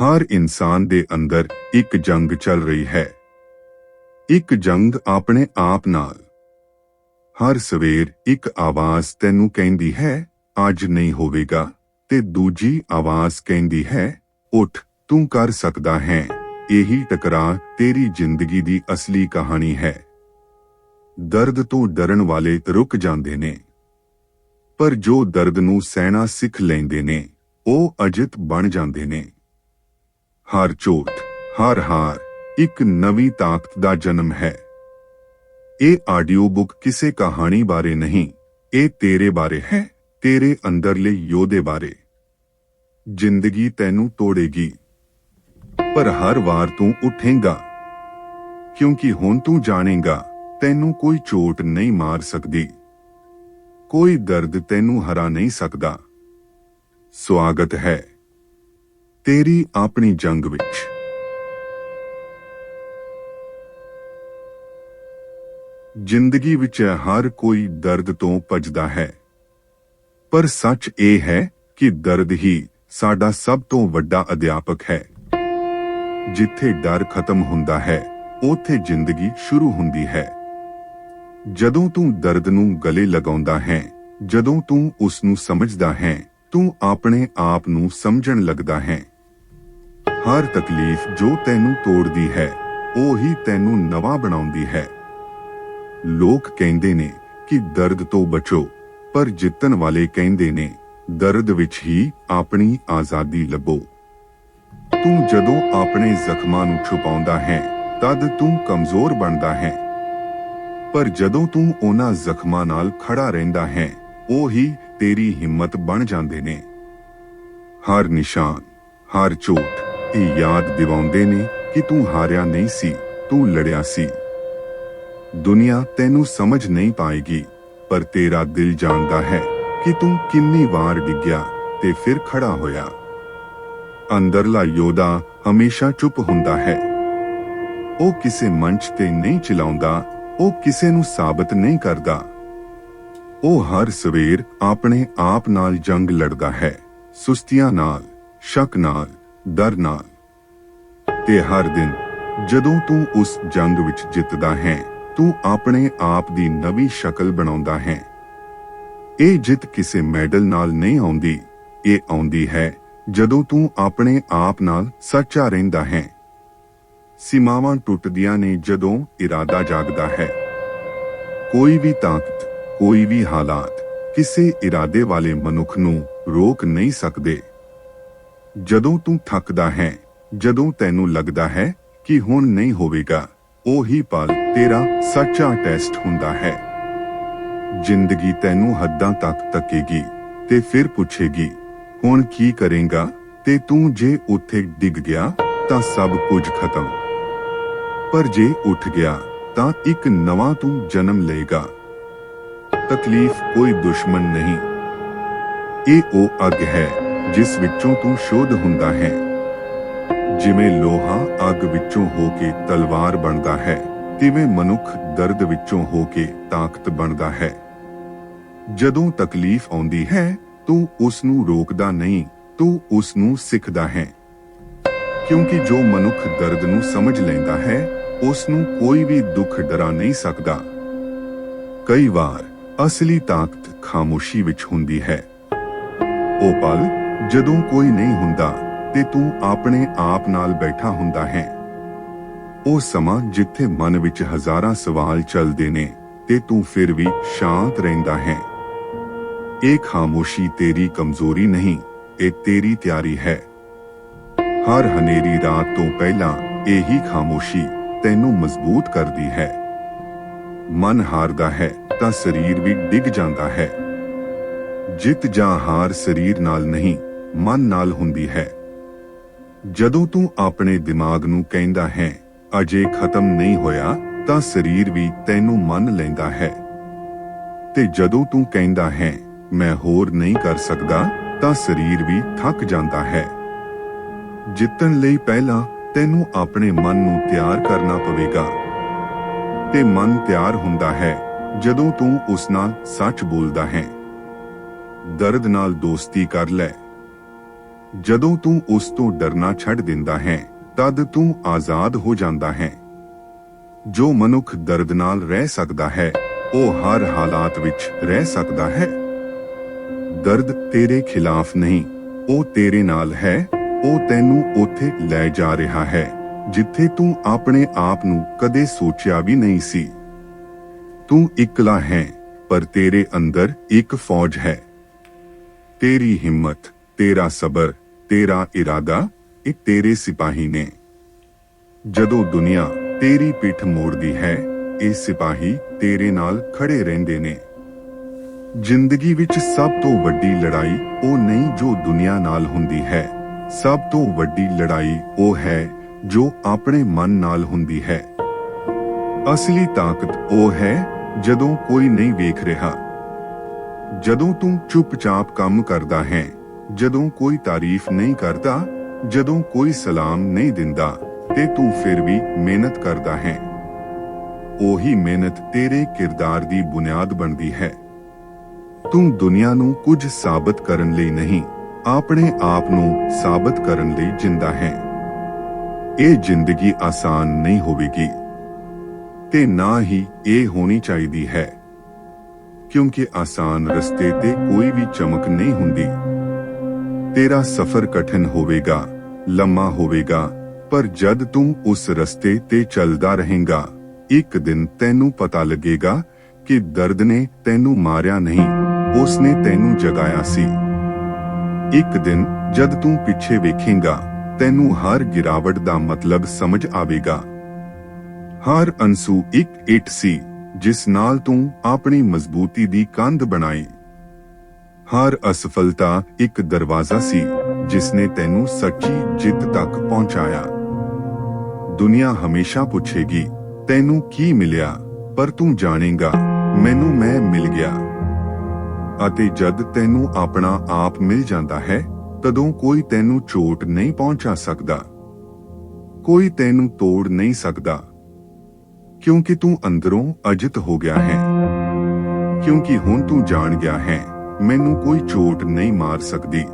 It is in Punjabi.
ਹਰ ਇਨਸਾਨ ਦੇ ਅੰਦਰ ਇੱਕ ਜੰਗ ਚੱਲ ਰਹੀ ਹੈ। ਇੱਕ ਜੰਗ ਆਪਣੇ ਆਪ ਨਾਲ। ਹਰ ਸਵੇਰ ਇੱਕ ਆਵਾਜ਼ ਤੈਨੂੰ ਕਹਿੰਦੀ ਹੈ, ਅੱਜ ਨਹੀਂ ਹੋਵੇਗਾ। ਤੇ ਦੂਜੀ ਆਵਾਜ਼ ਕਹਿੰਦੀ ਹੈ, ਉੱਠ, ਤੂੰ ਕਰ ਸਕਦਾ ਹੈ। ਇਹੀ ਟਕਰਾਅ ਤੇਰੀ ਜ਼ਿੰਦਗੀ ਦੀ ਅਸਲੀ ਕਹਾਣੀ ਹੈ। ਦਰਦ ਤੋਂ ਡਰਨ ਵਾਲੇ ਰੁਕ ਜਾਂਦੇ ਨੇ। ਪਰ ਜੋ ਦਰਦ ਨੂੰ ਸਹਿਣਾ ਸਿੱਖ ਲੈਂਦੇ ਨੇ, ਉਹ ਅਜਿਤ ਬਣ ਜਾਂਦੇ ਨੇ। ਹਰ ਚੋਟ ਹਰ ਹਾਰ, ਇੱਕ ਨਵੀਂ ਤਾਕਤ ਦਾ ਜਨਮ ਹੈ। ਇਹ ਆਡੀਓ ਬੁੱਕ ਕਿਸੇ ਕਹਾਣੀ ਬਾਰੇ ਨਹੀਂ, ਇਹ ਤੇਰੇ ਬਾਰੇ ਹੈ, ਤੇਰੇ ਅੰਦਰਲੇ ਯੋਧੇ ਬਾਰੇ। ਜ਼ਿੰਦਗੀ ਤੈਨੂੰ ਤੋੜੇਗੀ, ਪਰ ਹਰ ਵਾਰ ਤੂੰ ਉੱਠੇਂਗਾ। ਕਿਉਂਕਿ ਹੁਣ ਤੂੰ ਜਾਣੇਗਾ, ਤੈਨੂੰ ਕੋਈ ਚੋਟ ਨਹੀਂ ਮਾਰ ਸਕਦੀ। ਕੋਈ ਦਰਦ ਤੈਨੂੰ ਹਰਾ ਨਹੀਂ ਸਕਦਾ। ਸਵਾਗਤ ਹੈ। ਤੇਰੀ ਆਪਣੀ ਜੰਗ ਵਿੱਚ। ਜ਼ਿੰਦਗੀ ਵਿੱਚ ਹਰ ਕੋਈ ਦਰਦ ਤੋਂ ਭੱਜਦਾ ਹੈ। ਪਰ ਸੱਚ ਇਹ ਹੈ ਕਿ ਦਰਦ ਹੀ ਸਾਡਾ ਸਭ ਤੋਂ ਵੱਡਾ ਅਧਿਆਪਕ ਹੈ। ਜਿੱਥੇ ਡਰ ਖਤਮ ਹੁੰਦਾ ਹੈ, ਉੱਥੇ ਜ਼ਿੰਦਗੀ ਸ਼ੁਰੂ ਹੁੰਦੀ ਹੈ। ਜਦੋਂ ਤੂੰ ਦਰਦ ਨੂੰ ਗਲੇ ਲਗਾਉਂਦਾ ਹੈ, ਜਦੋਂ ਤੂੰ ਉਸ ਨੂੰ ਸਮਝਦਾ ਹੈ, ਤੂੰ ਆਪਣੇ ਆਪ ਨੂੰ ਸਮਝਣ ਲੱਗਦਾ ਹੈ। ਹਰ ਤਕਲੀਫ ਜੋ ਤੈਨੂੰ ਤੋੜਦੀ ਹੈ, ਉਹ ਹੀ ਤੈਨੂੰ ਨਵਾਂ ਬਣਾਉਂਦੀ ਹੈ। ਲੋਕ ਕਹਿੰਦੇ ਨੇ ਕਿ ਦਰਦ ਤੋਂ ਬਚੋ, ਪਰ ਜਿੱਤਣ ਵਾਲੇ ਕਹਿੰਦੇ ਨੇ, ਦਰਦ ਵਿੱਚ ਹੀ ਆਪਣੀ ਆਜ਼ਾਦੀ ਲੱਭੋ। ਤੂੰ ਜਦੋਂ ਆਪਣੇ ਜ਼ਖਮਾਂ ਨੂੰ ਛੁਪਾਉਂਦਾ ਹੈ, ਤਦ ਤੂੰ ਕਮਜ਼ੋਰ ਬਣਦਾ ਹੈ। ਪਰ ਜਦੋਂ ਤੂੰ ਉਹਨਾਂ ਜ਼ਖਮਾਂ ਨਾਲ ਖੜਾ ਰਹਿੰਦਾ ਹੈ, ਉਹ ਹੀ ਤੇਰੀ ਹਿੰਮਤ ਬਣ ਜਾਂਦੇ ਨੇ। ਹਰ ਨਿਸ਼ਾਨ, ਹਰ ਚੋਟ ਇਹ ਯਾਦ ਦਿਵਾਉਂਦੇ ਨੇ ਕਿ ਤੂੰ ਹਾਰਿਆ ਨਹੀਂ ਸੀ, ਤੂੰ ਲੜਿਆ ਸੀ। ਦੁਨੀਆ ਤੈਨੂੰ ਸਮਝ ਨਹੀਂ ਪਾਏਗੀ, ਪਰ ਤੇਰਾ ਦਿਲ ਜਾਣਦਾ ਹੈ ਕਿ ਤੂੰ ਕਿੰਨੀ ਵਾਰ ਡਿੱਗਿਆ ਤੇ ਫਿਰ ਖੜਾ ਹੋਇਆ। ਅੰਦਰਲਾ ਯੋਧਾ ਹਮੇਸ਼ਾ ਚੁੱਪ ਹੁੰਦਾ ਹੈ। ਉਹ ਕਿਸੇ ਮੰਚ ਤੇ ਨਹੀਂ ਚਲਾਉਂਦਾ, ਉਹ ਕਿਸੇ ਨੂੰ ਸਾਬਤ ਨਹੀਂ ਕਰਦਾ। ਉਹ ਹਰ ਸਵੇਰ ਆਪਣੇ ਆਪ ਨਾਲ ਜੰਗ ਲੜਦਾ ਹੈ, ਸੁਸਤੀਆਂ ਨਾਲ, ਸ਼ੱਕ ਨਾਲ। ਡਰ ਨਾਲ ਤੇ ਹਰ ਦਿਨ ਜਦੋਂ ਤੂੰ ਉਸ ਜੰਗ ਵਿੱਚ ਜਿੱਤਦਾ ਹੈ, ਤੂੰ ਆਪਣੇ ਆਪ ਦੀ ਨਵੀਂ ਸ਼ਕਲ ਬਣਾਉਂਦਾ ਹੈ। ਇਹ ਜਿੱਤ ਕਿਸੇ ਮੈਡਲ ਨਾਲ ਨਹੀਂ ਆਉਂਦੀ, ਇਹ ਆਉਂਦੀ ਹੈ ਜਦੋਂ ਤੂੰ ਆਪਣੇ ਆਪ ਨਾਲ ਸੱਚਾ ਰਹਿੰਦਾ ਹੈ। ਸੀਮਾਵਾਂ ਟੁੱਟਦੀਆਂ ਨੇ ਜਦੋਂ ਇਰਾਦਾ ਜਾਗਦਾ ਹੈ। ਕੋਈ ਵੀ ਤਾਕਤ, ਕੋਈ ਵੀ ਹਾਲਾਤ ਕਿਸੇ ਇਰਾਦੇ ਵਾਲੇ ਮਨੁੱਖ ਨੂੰ ਰੋਕ ਨਹੀਂ ਸਕਦੇ। ਜਦੋਂ ਤੂੰ ਥੱਕਦਾ ਹੈ, ਜਦੋਂ ਤੈਨੂੰ ਲੱਗਦਾ ਹੈ ਕਿ ਹੁਣ ਨਹੀਂ ਹੋਵੇਗਾ, ਉਹੀ ਪਲ ਤੇਰਾ ਸੱਚਾ ਟੈਸਟ ਹੁੰਦਾ ਹੈ। ਜ਼ਿੰਦਗੀ ਤੈਨੂੰ ਹੱਦਾਂ ਤੱਕ ਤੱਕੇਗੀ ਤੇ ਫਿਰ ਪੁੱਛੇਗੀ, ਹੁਣ ਕੀ ਕਰੇਗਾ? ਤੇ ਤੂੰ ਜੇ ਉੱਥੇ ਡਿੱਗ ਗਿਆ, ਤਾਂ ਸਭ ਕੁਝ ਖਤਮ। ਪਰ ਜੇ ਉੱਠ ਗਿਆ, ਤਾਂ ਇੱਕ ਨਵਾਂ ਤੂੰ ਜਨਮ ਲਏਗਾ। ਤਕਲੀਫ ਕੋਈ ਦੁਸ਼ਮਣ ਨਹੀਂ। ਇਹ ਉਹ ਅੱਗ ਹੈ ਜਿਸ ਵਿੱਚੋਂ ਤੂੰ ਸ਼ੋਧ ਹੁੰਦਾ ਹੈ। ਜਿਵੇਂ ਲੋਹਾ ਅੱਗ ਵਿੱਚੋਂ ਹੋ ਕੇ ਤਲਵਾਰ ਬਣਦਾ ਹੈ, ਤਿਵੇਂ ਮਨੁੱਖ ਦਰਦ ਵਿੱਚੋਂ ਹੋ ਕੇ ਤਾਕਤ ਬਣਦਾ ਹੈ। ਜਦੋਂ ਤਕਲੀਫ ਆਉਂਦੀ ਹੈ, ਤੂੰ ਉਸ ਨੂੰ ਰੋਕਦਾ ਨਹੀਂ, ਤੂੰ ਉਸ ਨੂੰ ਸਿੱਖਦਾ ਹੈ। ਕਿਉਂਕਿ ਜੋ ਮਨੁੱਖ ਦਰਦ ਨੂੰ ਸਮਝ ਲੈਂਦਾ ਹੈ ਉਸ ਨੂੰ ਕੋਈ ਵੀ ਦੁੱਖ ਡਰਾ ਨਹੀਂ ਸਕਦਾ। ਕਈ ਵਾਰ ਅਸਲੀ ਤਾਕਤ ਖਾਮੋਸ਼ੀ ਵਿੱਚ ਹੁੰਦੀ ਹੈ। ਉਹ ਪਲ ਜਦੋਂ ਕੋਈ ਨਹੀਂ ਹੁੰਦਾ, ਤੇ ਤੂੰ ਆਪਣੇ ਆਪ ਨਾਲ ਬੈਠਾ ਹੁੰਦਾ ਹੈ। ਉਹ ਸਮਾਂ ਜਿੱਥੇ ਮਨ ਵਿੱਚ ਹਜ਼ਾਰਾਂ ਸਵਾਲ ਚੱਲਦੇ ਨੇ, ਤੇ ਤੂੰ ਫਿਰ ਵੀ ਸ਼ਾਂਤ ਰਹਿੰਦਾ ਹੈ। ਇਹ ਖਾਮੋਸ਼ੀ ਤੇਰੀ ਕਮਜ਼ੋਰੀ ਨਹੀਂ, ਇਹ ਤੇਰੀ ਤਿਆਰੀ ਹੈ। ਹਰ ਹਨੇਰੀ ਰਾਤ ਤੋਂ ਪਹਿਲਾਂ ਇਹੀ ਖਾਮੋਸ਼ੀ ਤੈਨੂੰ ਮਜ਼ਬੂਤ ਕਰਦੀ ਹੈ। ਮਨ ਹਾਰਦਾ ਹੈ ਤਾਂ ਸਰੀਰ ਵੀ ਡਿੱਗ ਜਾਂਦਾ ਹੈ। ਜਿੱਤ ਜਾਂ ਹਾਰ ਸਰੀਰ ਨਾਲ ਨਹੀਂ ਮਨ ਨਾਲ ਹੁੰਦੀ ਹੈ। ਜਦੋਂ ਤੂੰ ਆਪਣੇ ਦਿਮਾਗ ਨੂੰ ਕਹਿੰਦਾ ਹੈ, ਅਜੇ ਖਤਮ ਨਹੀਂ ਹੋਇਆ, ਤਾਂ ਸਰੀਰ ਵੀ ਤੈਨੂੰ ਮੰਨ ਲੈਂਦਾ ਹੈ। ਤੇ ਜਦੋਂ ਤੂੰ ਕਹਿੰਦਾ ਹੈ, ਮੈਂ ਹੋਰ ਨਹੀਂ ਕਰ ਸਕਦਾ, ਤਾਂ ਸਰੀਰ ਵੀ ਥੱਕ ਜਾਂਦਾ ਹੈ। ਜਿੱਤਣ ਲਈ ਪਹਿਲਾਂ ਤੈਨੂੰ ਆਪਣੇ ਮਨ ਨੂੰ ਤਿਆਰ ਕਰਨਾ ਪਵੇਗਾ। ਤੇ ਮਨ ਤਿਆਰ ਹੁੰਦਾ ਹੈ, ਜਦੋਂ ਤੂੰ ਉਸ ਨਾਲ ਸੱਚ ਬੋਲਦਾ ਹੈ। ਦਰਦ ਨਾਲ ਦੋਸਤੀ ਕਰ ਲੈ। ਜਦੋਂ ਤੂੰ ਉਸ ਤੋਂ ਡਰਨਾ ਛੱਡ ਦਿੰਦਾ ਹੈ, ਤਦ ਤੂੰ ਆਜ਼ਾਦ ਹੋ ਜਾਂਦਾ ਹੈ। ਜੋ ਮਨੁੱਖ ਦਰਦ ਨਾਲ ਰਹਿ ਸਕਦਾ ਹੈ, ਉਹ ਹਰ ਹਾਲਾਤ ਵਿੱਚ ਰਹਿ ਸਕਦਾ ਹੈ। ਦਰਦ ਤੇਰੇ ਖਿਲਾਫ ਨਹੀਂ, ਉਹ ਤੇਰੇ ਨਾਲ ਹੈ, ਉਹ ਤੈਨੂੰ ਉੱਥੇ ਲੈ ਜਾ ਰਿਹਾ ਹੈ, ਜਿੱਥੇ ਤੂੰ ਆਪਣੇ ਆਪ ਨੂੰ ਕਦੇ ਸੋਚਿਆ ਵੀ ਨਹੀਂ ਸੀ। ਤੂੰ ਇਕਲਾ ਹੈ, ਪਰ ਤੇਰੇ ਅੰਦਰ ਇੱਕ ਫੌਜ ਹੈ। ਤੇਰੀ ਹਿੰਮਤ, ਤੇਰਾ ਸਬਰ ਤੇਰਾ ਇਰਾਦਾ ਇਹ ਤੇਰੇ ਸਿਪਾਹੀ ਨੇ। ਜਦੋਂ ਦੁਨੀਆ ਤੇਰੀ ਪਿੱਠ ਮੋੜਦੀ ਹੈ, ਇਹ ਸਿਪਾਹੀ ਤੇਰੇ ਨਾਲ ਖੜੇ ਰਹਿੰਦੇ ਨੇ। ਜ਼ਿੰਦਗੀ ਵਿੱਚ ਸਭ ਤੋਂ ਵੱਡੀ ਲੜਾਈ ਉਹ ਨਹੀਂ ਜੋ ਦੁਨੀਆ ਨਾਲ ਹੁੰਦੀ ਹੈ। ਸਭ ਤੋਂ ਵੱਡੀ ਲੜਾਈ ਉਹ ਹੈ ਜੋ ਆਪਣੇ ਮਨ ਨਾਲ ਹੁੰਦੀ ਹੈ। ਅਸਲੀ ਤਾਕਤ ਉਹ ਹੈ ਜਦੋਂ ਕੋਈ ਨਹੀਂ ਵੇਖ ਰਿਹਾ। ਜਦੋਂ ਤੂੰ ਚੁੱਪਚਾਪ ਕੰਮ ਕਰਦਾ ਹੈ ਜਦੋਂ ਕੋਈ ਤਾਰੀਫ ਨਹੀਂ ਕਰਦਾ, ਜਦੋਂ ਕੋਈ ਸਲਾਮ ਨਹੀਂ ਦਿੰਦਾ, ਤੇ ਤੂੰ ਫਿਰ ਵੀ ਮਿਹਨਤ ਕਰਦਾ ਹੈ। ਉਹੀ ਮਿਹਨਤ ਤੇਰੇ ਕਿਰਦਾਰ ਦੀ ਬੁਨਿਆਦ ਬਣਦੀ ਹੈ। ਤੂੰ ਦੁਨੀਆ ਨੂੰ ਕੁਝ ਸਾਬਤ ਕਰਨ ਲਈ ਨਹੀਂ, ਆਪਣੇ ਆਪ ਨੂੰ ਸਾਬਤ ਕਰਨ ਲਈ ਜਿੰਦਾ ਹੈ। ਇਹ ਜ਼ਿੰਦਗੀ ਆਸਾਨ ਨਹੀਂ ਹੋਵੇਗੀ। ਤੇ ਨਾ ਹੀ ਇਹ ਹੋਣੀ ਚਾਹੀਦੀ ਹੈ। ਕਿਉਂਕਿ ਆਸਾਨ ਰਸਤੇ ਤੇ ਕੋਈ ਵੀ ਚਮਕ ਨਹੀਂ ਹੁੰਦੀ। ਤੇਰਾ ਸਫ਼ਰ ਕਠਿਨ ਹੋਵੇਗਾ, ਲੰਮਾ ਹੋਵੇਗਾ, ਪਰ ਜਦ ਤੂੰ ਉਸ ਰਸਤੇ ਤੇ ਚੱਲਦਾ ਰਹੇਗਾ, ਇੱਕ ਦਿਨ ਤੈਨੂੰ ਪਤਾ ਲੱਗੇਗਾ ਕਿ ਦਰਦ ਨੇ ਤੈਨੂੰ ਮਾਰਿਆ ਨਹੀਂ, ਉਸ ਨੇ ਤੈਨੂੰ ਜਗਾਇਆ ਸੀ। ਇੱਕ ਦਿਨ ਜਦ ਤੂੰ ਪਿੱਛੇ ਵੇਖੇਂਗਾ, ਤੈਨੂੰ ਹਰ ਗਿਰਾਵਟ ਦਾ ਮਤਲਬ ਸਮਝ ਆਵੇਗਾ। ਹਰ ਅੰਸੂ ਇੱਕ ਇੱਟ ਸੀ, ਜਿਸ ਨਾਲ ਤੂੰ ਆਪਣੀ ਮਜ਼ਬੂਤੀ ਦੀ ਕੰਧ ਬਣਾਈ। ਹਰ ਅਸਫਲਤਾ ਇੱਕ ਦਰਵਾਜ਼ਾ ਸੀ ਜਿਸ ਨੇ ਤੈਨੂੰ ਸੱਚੀ ਜਿੱਤ ਤੱਕ ਪਹੁੰਚਾਇਆ। ਦੁਨੀਆ ਹਮੇਸ਼ਾ ਪੁੱਛੇਗੀ, ਤੈਨੂੰ ਕੀ ਮਿਲਿਆ? ਪਰ ਤੂੰ ਜਾਣੇਗਾ, ਮੈਨੂੰ ਮੈਂ ਮਿਲ ਗਿਆ। ਅਤੇ ਜਦ ਤੈਨੂੰ ਆਪਣਾ ਆਪ ਮਿਲ ਜਾਂਦਾ ਹੈ, ਤਦੋਂ ਕੋਈ ਤੈਨੂੰ ਚੋਟ ਨਹੀਂ ਪਹੁੰਚਾ ਸਕਦਾ। ਕੋਈ ਤੈਨੂੰ ਤੋੜ ਨਹੀਂ ਸਕਦਾ। ਕਿਉਂਕਿ ਤੂੰ ਅੰਦਰੋਂ ਅਜਿਤ ਹੋ ਗਿਆ ਹੈ। ਕਿਉਂਕਿ ਹੁਣ ਤੂੰ ਜਾਣ ਗਿਆ ਹੈ। ਮੈਨੂੰ ਕੋਈ ਚੋਟ ਨਹੀਂ ਮਾਰ ਸਕਦੀ।